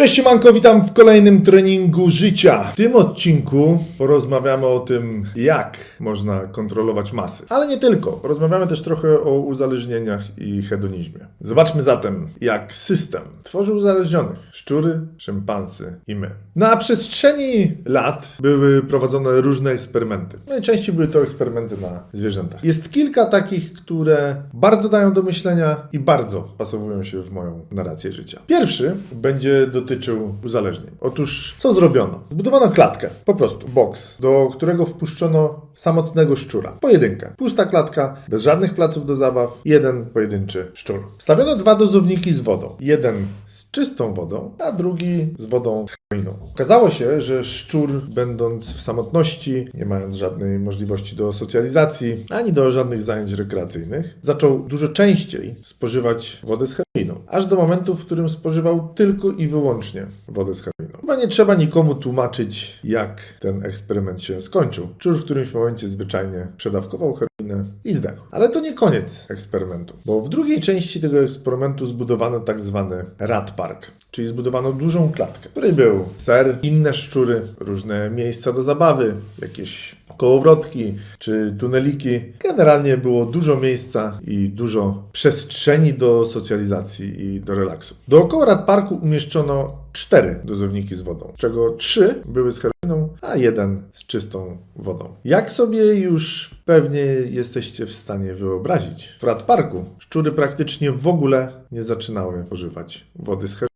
Cześć Siemanko, witam w kolejnym treningu życia. W tym odcinku porozmawiamy o tym, jak można kontrolować masy. Ale nie tylko. Porozmawiamy też trochę o uzależnieniach i hedonizmie. Zobaczmy zatem, jak system tworzy uzależnionych. Szczury, szympansy i my. Na przestrzeni lat były prowadzone różne eksperymenty. Najczęściej były to eksperymenty na zwierzętach. Jest kilka takich, które bardzo dają do myślenia i bardzo pasowują się w moją narrację życia. Pierwszy będzie dotyczył uzależnień. Otóż co zrobiono? Zbudowano klatkę, po prostu boks, do którego wpuszczono samotnego szczura. Pojedynkę. Pusta klatka, bez żadnych placów do zabaw, jeden pojedynczy szczur. Wstawiono dwa dozowniki z wodą. Jeden z czystą wodą, a drugi z wodą z heroiną. Okazało się, że szczur, będąc w samotności, nie mając żadnej możliwości do socjalizacji, ani do żadnych zajęć rekreacyjnych, zaczął dużo częściej spożywać wodę z heroiną. Aż do momentu, w którym spożywał tylko i wyłącznie wodę z heroiną. Chyba nie trzeba nikomu tłumaczyć, jak ten eksperyment się skończył. Szczur w którymś momencie zwyczajnie przedawkował heroinę i zdechł. Ale to nie koniec eksperymentu, bo w drugiej części tego eksperymentu zbudowano tak zwany rat park, czyli zbudowano dużą klatkę, w której był ser, inne szczury, różne miejsca do zabawy, jakieś kołowrotki czy tuneliki. Generalnie było dużo miejsca i dużo przestrzeni do socjalizacji i do relaksu. Dookoła Rad Parku umieszczono cztery dozowniki z wodą, z czego trzy były z heroiną, a jeden z czystą wodą. Jak sobie już pewnie jesteście w stanie wyobrazić, w Rad Parku szczury praktycznie w ogóle nie zaczynały pożywać wody z heroiną.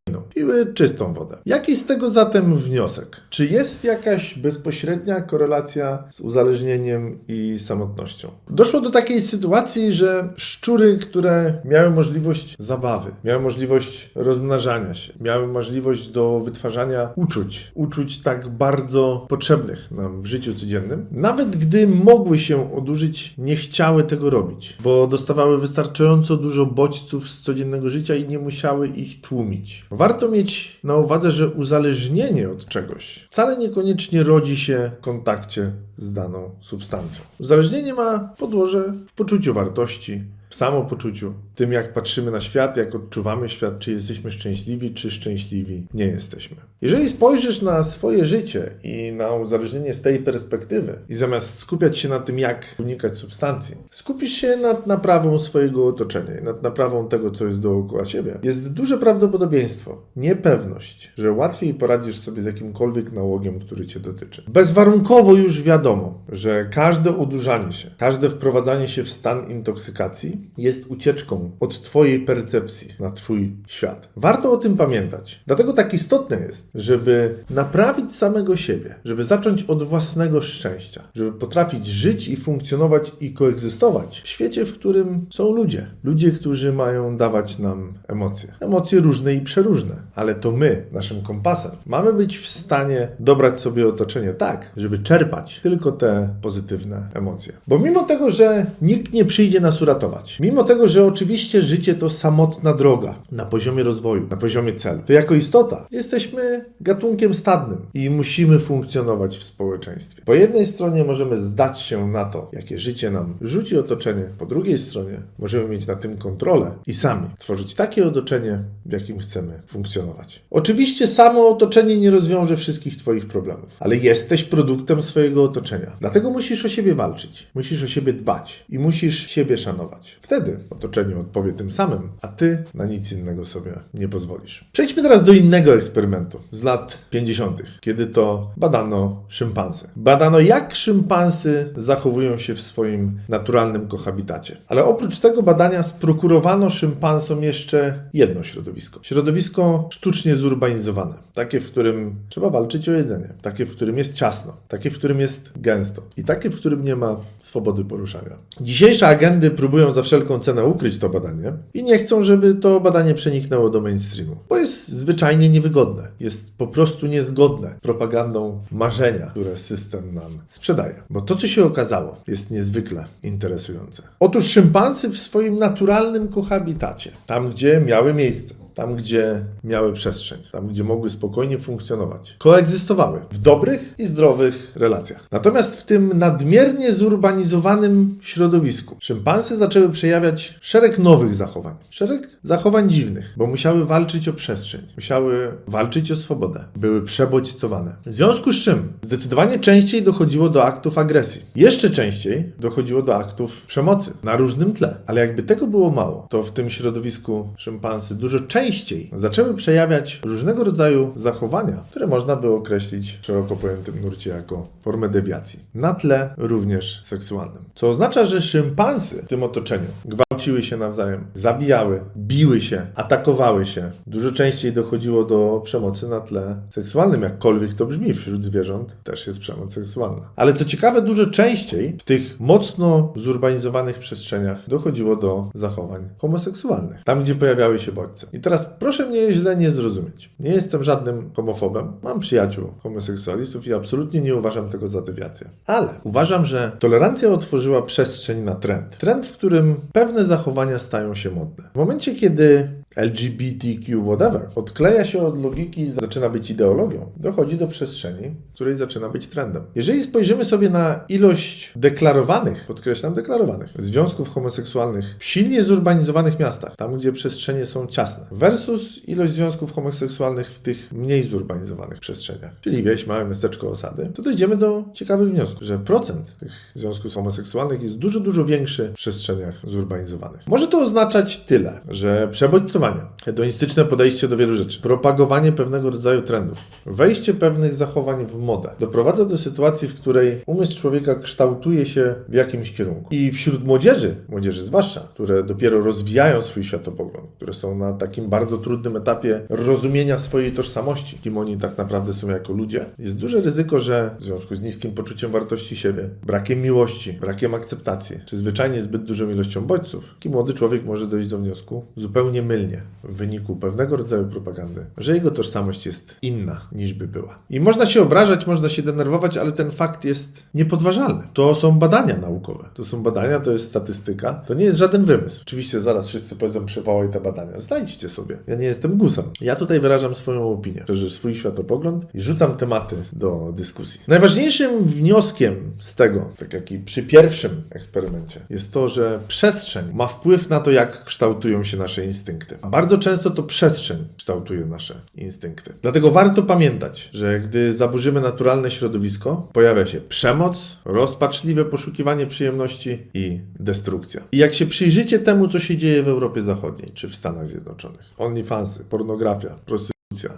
Piły czystą wodę. Jaki z tego zatem wniosek? Czy jest jakaś bezpośrednia korelacja z uzależnieniem i samotnością? Doszło do takiej sytuacji, że szczury, które miały możliwość zabawy, miały możliwość rozmnażania się, miały możliwość do wytwarzania uczuć, uczuć tak bardzo potrzebnych nam w życiu codziennym, nawet gdy mogły się odurzyć, nie chciały tego robić, bo dostawały wystarczająco dużo bodźców z codziennego życia i nie musiały ich tłumić. Warto mieć na uwadze, że uzależnienie od czegoś wcale niekoniecznie rodzi się w kontakcie z daną substancją. Uzależnienie ma podłoże w poczuciu wartości, w samopoczuciu, tym jak patrzymy na świat, jak odczuwamy świat, czy jesteśmy szczęśliwi, czy szczęśliwi nie jesteśmy. Jeżeli spojrzysz na swoje życie i na uzależnienie z tej perspektywy i zamiast skupiać się na tym, jak unikać substancji, skupisz się nad naprawą swojego otoczenia nad naprawą tego, co jest dookoła siebie, jest duże prawdopodobieństwo, niepewność, że łatwiej poradzisz sobie z jakimkolwiek nałogiem, który cię dotyczy. Bezwarunkowo już wiadomo, że każde odurzanie się, każde wprowadzanie się w stan intoksykacji jest ucieczką od Twojej percepcji na Twój świat. Warto o tym pamiętać. Dlatego tak istotne jest, żeby naprawić samego siebie, żeby zacząć od własnego szczęścia, żeby potrafić żyć i funkcjonować i koegzystować w świecie, w którym są ludzie. Ludzie, którzy mają dawać nam emocje. Emocje różne i przeróżne, ale to my, naszym kompasem, mamy być w stanie dobrać sobie otoczenie tak, żeby czerpać tylko te pozytywne emocje. Bo mimo tego, że nikt nie przyjdzie nas uratować, mimo tego, że oczywiście życie to samotna droga na poziomie rozwoju, na poziomie celu, to jako istota jesteśmy gatunkiem stadnym i musimy funkcjonować w społeczeństwie. Po jednej stronie możemy zdać się na to, jakie życie nam rzuci otoczenie, po drugiej stronie możemy mieć na tym kontrolę i sami tworzyć takie otoczenie, w jakim chcemy funkcjonować. Oczywiście samo otoczenie nie rozwiąże wszystkich Twoich problemów, ale jesteś produktem swojego otoczenia. Dlatego musisz o siebie walczyć, musisz o siebie dbać i musisz siebie szanować. Wtedy otoczenie odpowie tym samym, a Ty na nic innego sobie nie pozwolisz. Przejdźmy teraz do innego eksperymentu z lat 50., kiedy to badano szympansy. Badano, jak szympansy zachowują się w swoim naturalnym kohabitacie. Ale oprócz tego badania sprokurowano szympansom jeszcze jedno środowisko. Środowisko sztucznie zurbanizowane. Takie, w którym trzeba walczyć o jedzenie. Takie, w którym jest ciasno. Takie, w którym jest gęsto. I takie, w którym nie ma swobody poruszania. Dzisiejsze agendy próbują za wszelką cenę ukryć to badanie i nie chcą, żeby to badanie przeniknęło do mainstreamu, bo jest zwyczajnie niewygodne. Jest po prostu niezgodne z propagandą marzenia, które system nam sprzedaje. Bo to, co się okazało, jest niezwykle interesujące. Otóż szympansy w swoim naturalnym kohabitacie, tam gdzie miały miejsce tam gdzie miały przestrzeń, tam gdzie mogły spokojnie funkcjonować. Koegzystowały w dobrych i zdrowych relacjach. Natomiast w tym nadmiernie zurbanizowanym środowisku szympansy zaczęły przejawiać szereg nowych zachowań. Szereg zachowań dziwnych, bo musiały walczyć o przestrzeń, musiały walczyć o swobodę, były przebodźcowane. W związku z czym zdecydowanie częściej dochodziło do aktów agresji. Jeszcze częściej dochodziło do aktów przemocy na różnym tle. Ale jakby tego było mało, to w tym środowisku szympansy dużo częściej zaczęły przejawiać różnego rodzaju zachowania, które można by określić w szeroko pojętym nurcie jako formę dewiacji. Na tle również seksualnym. Co oznacza, że szympansy w tym otoczeniu gwałciły się nawzajem, zabijały, biły się, atakowały się. Dużo częściej dochodziło do przemocy na tle seksualnym, jakkolwiek to brzmi, wśród zwierząt też jest przemoc seksualna. Ale co ciekawe, dużo częściej w tych mocno zurbanizowanych przestrzeniach dochodziło do zachowań homoseksualnych, tam gdzie pojawiały się bodźce. I teraz proszę mnie źle nie zrozumieć. Nie jestem żadnym homofobem, mam przyjaciół homoseksualistów i absolutnie nie uważam tego za dewiację. Ale uważam, że tolerancja otworzyła przestrzeń na trend. Trend, w którym pewne zachowania stają się modne. W momencie, kiedy LGBTQ whatever odkleja się od logiki zaczyna być ideologią, dochodzi do przestrzeni, której zaczyna być trendem. Jeżeli spojrzymy sobie na ilość deklarowanych, podkreślam deklarowanych, związków homoseksualnych w silnie zurbanizowanych miastach, tam gdzie przestrzenie są ciasne, versus ilość związków homoseksualnych w tych mniej zurbanizowanych przestrzeniach, czyli wieś, małe miasteczko, osady, to dojdziemy do ciekawych wniosków, że procent tych związków homoseksualnych jest dużo, dużo większy w przestrzeniach zurbanizowanych. Może to oznaczać tyle, że przebodźcowanie, hedonistyczne podejście do wielu rzeczy, propagowanie pewnego rodzaju trendów, wejście pewnych zachowań w modę. Doprowadza do sytuacji, w której umysł człowieka kształtuje się w jakimś kierunku. I wśród młodzieży, młodzieży zwłaszcza, które dopiero rozwijają swój światopogląd, które są na takim bardzo trudnym etapie rozumienia swojej tożsamości, kim oni tak naprawdę są jako ludzie, jest duże ryzyko, że w związku z niskim poczuciem wartości siebie, brakiem miłości, brakiem akceptacji, czy zwyczajnie zbyt dużą ilością bodźców, taki młody człowiek może dojść do wniosku zupełnie mylnie w wyniku pewnego rodzaju propagandy, że jego tożsamość jest inna niż by była. I można się obrażać, można się denerwować, ale ten fakt jest niepodważalny. To są badania naukowe. To są badania, to jest statystyka. To nie jest żaden wymysł. Oczywiście zaraz wszyscy powiedzą, przywołaj te badania. Znajdźcie sobie. Ja nie jestem gusem. Ja tutaj wyrażam swoją opinię, że swój światopogląd i rzucam tematy do dyskusji. Najważniejszym wnioskiem z tego, tak jak i przy pierwszym eksperymencie, jest to, że przestrzeń ma wpływ na to, jak kształtują się nasze instynkty. A bardzo często to przestrzeń kształtuje nasze instynkty. Dlatego warto pamiętać, że gdy zaburzymy naturalne środowisko, pojawia się przemoc, rozpaczliwe poszukiwanie przyjemności i destrukcja. I jak się przyjrzycie temu, co się dzieje w Europie Zachodniej czy w Stanach Zjednoczonych, OnlyFansy, pornografia, prostytucja,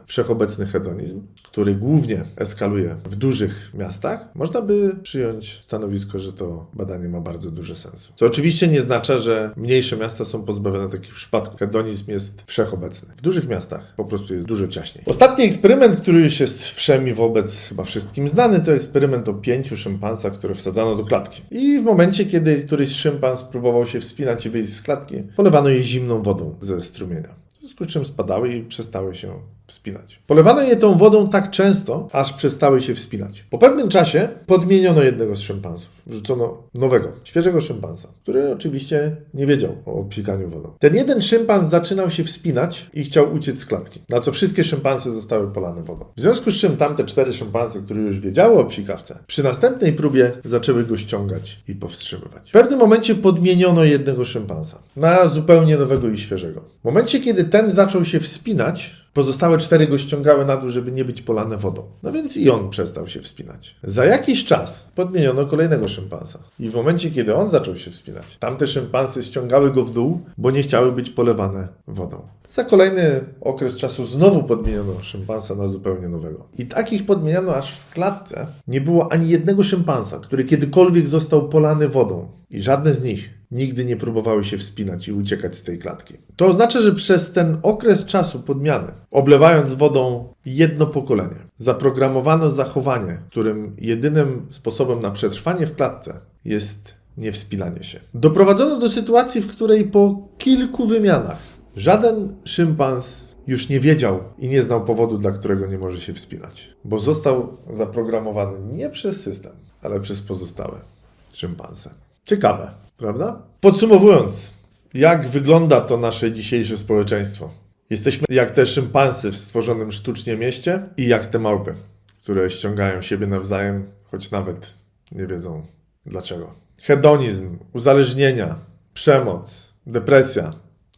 wszechobecny hedonizm, który głównie eskaluje w dużych miastach, można by przyjąć stanowisko, że to badanie ma bardzo duży sens. To oczywiście nie oznacza, że mniejsze miasta są pozbawione takich przypadków. Hedonizm jest wszechobecny. W dużych miastach po prostu jest dużo ciaśniej. Ostatni eksperyment, który już jest wszemi wobec chyba wszystkim znany, to eksperyment o pięciu szympansach, które wsadzano do klatki. I w momencie, kiedy któryś szympans próbował się wspinać i wyjść z klatki, polewano je zimną wodą ze strumienia. W związku z czym spadały i przestały się wspinać. Polewano je tą wodą tak często, aż przestały się wspinać. Po pewnym czasie podmieniono jednego z szympansów. Wrzucono nowego, świeżego szympansa, który oczywiście nie wiedział o psikaniu wodą. Ten jeden szympans zaczynał się wspinać i chciał uciec z klatki, na co wszystkie szympansy zostały polane wodą. W związku z czym tamte cztery szympansy, które już wiedziały o psikawce, przy następnej próbie zaczęły go ściągać i powstrzymywać. W pewnym momencie podmieniono jednego szympansa na zupełnie nowego i świeżego. W momencie, kiedy ten zaczął się wspinać, Pozostałe cztery go ściągały na dół, żeby nie być polane wodą. No więc i on przestał się wspinać. Za jakiś czas podmieniono kolejnego szympansa. I w momencie, kiedy on zaczął się wspinać, tamte szympansy ściągały go w dół, bo nie chciały być polewane wodą. Za kolejny okres czasu znowu podmieniono szympansa na zupełnie nowego. I takich podmieniano aż w klatce nie było ani jednego szympansa, który kiedykolwiek został polany wodą. I żadne z nich nigdy nie próbowały się wspinać i uciekać z tej klatki. To oznacza, że przez ten okres czasu podmiany, oblewając wodą jedno pokolenie, zaprogramowano zachowanie, którym jedynym sposobem na przetrwanie w klatce jest niewspinanie się. Doprowadzono do sytuacji, w której po kilku wymianach żaden szympans już nie wiedział i nie znał powodu, dla którego nie może się wspinać, bo został zaprogramowany nie przez system, ale przez pozostałe szympanse. Ciekawe, prawda? Podsumowując, jak wygląda to nasze dzisiejsze społeczeństwo? Jesteśmy jak te szympansy w stworzonym sztucznie mieście i jak te małpy, które ściągają siebie nawzajem, choć nawet nie wiedzą dlaczego. Hedonizm, uzależnienia, przemoc, depresja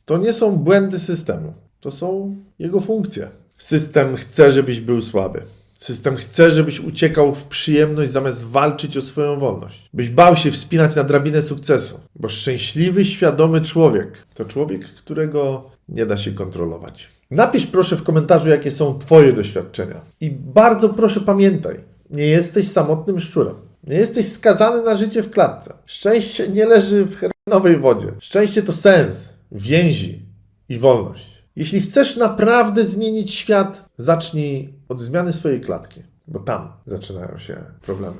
to nie są błędy systemu, to są jego funkcje. System chce, żebyś był słaby. System chce, żebyś uciekał w przyjemność zamiast walczyć o swoją wolność. Byś bał się wspinać na drabinę sukcesu, bo szczęśliwy, świadomy człowiek to człowiek, którego nie da się kontrolować. Napisz proszę w komentarzu, jakie są Twoje doświadczenia. I bardzo proszę pamiętaj, nie jesteś samotnym szczurem. Nie jesteś skazany na życie w klatce. Szczęście nie leży w hernowej wodzie. Szczęście to sens, więzi i wolność. Jeśli chcesz naprawdę zmienić świat, zacznij od zmiany swojej klatki, bo tam zaczynają się problemy.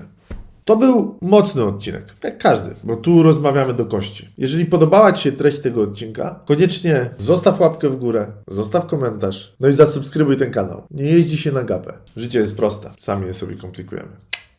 To był mocny odcinek, jak każdy, bo tu rozmawiamy do kości. Jeżeli podobała Ci się treść tego odcinka, koniecznie zostaw łapkę w górę, zostaw komentarz, no i zasubskrybuj ten kanał. Nie jeździ się na gapę. Życie jest proste, sami je sobie komplikujemy.